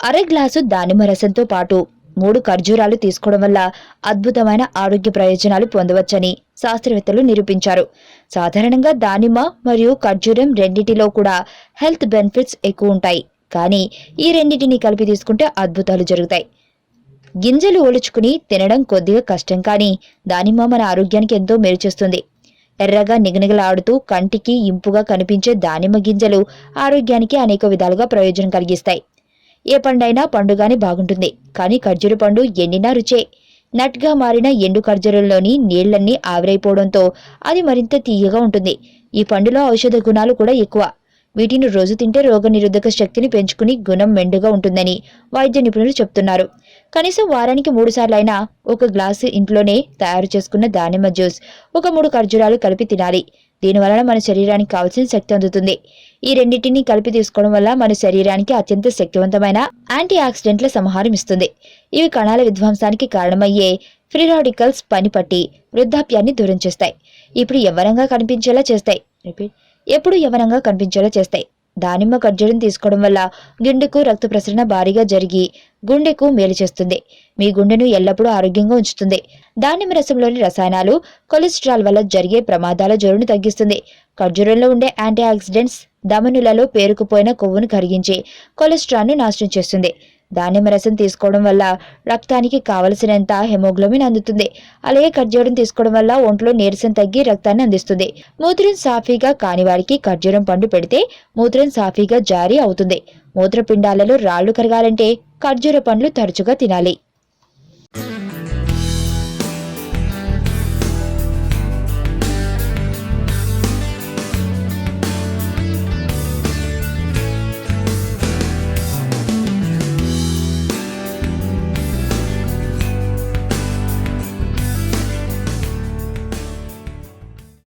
అర గ్లాసు దానిమ్మ రసంతో పాటు మూడు ఖర్జూరాలు తీసుకోవడం వల్ల అద్భుతమైన ఆరోగ్య ప్రయోజనాలు పొందవచ్చని శాస్త్రవేత్తలు నిరూపించారు. సాధారణంగా దానిమ్మ మరియు ఖర్జూరం రెండింటిలో కూడా హెల్త్ బెనిఫిట్స్ ఎక్కువ ఉంటాయి. కానీ ఈ రెండింటిని కలిపి తీసుకుంటే అద్భుతాలు జరుగుతాయి. గింజలు ఒలుచుకుని తినడం కొద్దిగా కష్టం కానీ దానిమ్మ మన ఆరోగ్యానికి ఎంతో మేలు చేస్తుంది ఎర్రగా నిగనిగలాడుతూ కంటికి ఇంపుగా కనిపించే దానిమ్మ గింజలు ఆరోగ్యానికి అనేక విధాలుగా ప్రయోజనం కలిగిస్తాయి. ఏ పండైనా పండుగానే బాగుంటుంది. కానీ ఖర్జూర పండు ఎండినా రుచే. నట్గా మారిన ఎండు ఖర్జూరంలోని నీళ్ళన్నీ ఆవిరైపోవడంతో అది మరింత తీయగా ఉంటుంది. ఈ పండులో ఔషధ గుణాలు కూడా ఎక్కువ. వీటిని రోజు తింటే రోగనిరోధక శక్తిని పెంచుకుని గుణం మెండుగా ఉంటుందని వైద్య నిపుణులు చెప్తున్నారు. కనీసం వారానికి మూడు సార్లైనా ఒక గ్లాసు ఇంట్లోనే తయారు చేసుకున్న దానిమ్మ జ్యూస్ ఒక మూడు ఖర్జూరాలు కలిపి తినాలి. దీనివలన మన శరీరానికి కావాల్సిన శక్తి అందుతుంది. ఈ రెండింటిని కలిపి తీసుకోవడం వల్ల మన శరీరానికి అత్యంత శక్తివంతమైన యాంటీ ఆక్సిడెంట్ల సంహారం ఇస్తుంది. ఇవి కణాల విధ్వంసానికి కారణమయ్యే ఫ్రీ రాడికల్స్ పనిపట్టి వృద్ధాప్యాన్ని దూరం చేస్తాయి. ఇప్పుడు ఎవరంగా కనిపించేలా చేస్తాయి. రిపీట్. ఎప్పుడు యవనంగా కనిపించేలా చేస్తాయి. దానిమ్మ ఖర్జూరం తీసుకోవడం వల్ల గుండెకు రక్త ప్రసరణ భారీగా జరిగి గుండెకు మేలు చేస్తుంది. మీ గుండెను ఎల్లప్పుడూ ఆరోగ్యంగా ఉంచుతుంది. దానిమ్మ రసంలోని రసాయనాలు కొలెస్ట్రాల్ వల్ల జరిగే ప్రమాదాల జోరును తగ్గిస్తుంది. ఖర్జూరంలో ఉండే యాంటీ ఆక్సిడెంట్స్ ధమనులలో పేరుకుపోయిన కొవ్వును కరిగించి కొలెస్ట్రాల్ను నాశనం చేస్తుంది. దానిమ్మ రసం తీసుకోవడం వల్ల రక్తానికి కావలసినంత హెమోగ్లోబిన్ అందుతుంది. అలాగే ఖర్జూరం తీసుకోవడం వల్ల ఒంట్లో నీరసం తగ్గి రక్తాన్ని అందిస్తుంది. మూత్రం సాఫీగా కాని వారికి ఖర్జూరం పండు పెడితే మూత్రం సాఫీగా జారీ అవుతుంది. మూత్రపిండాలలో రాళ్ళు కరగాలంటే ఖర్జూర పండ్లు తరచుగా తినాలి.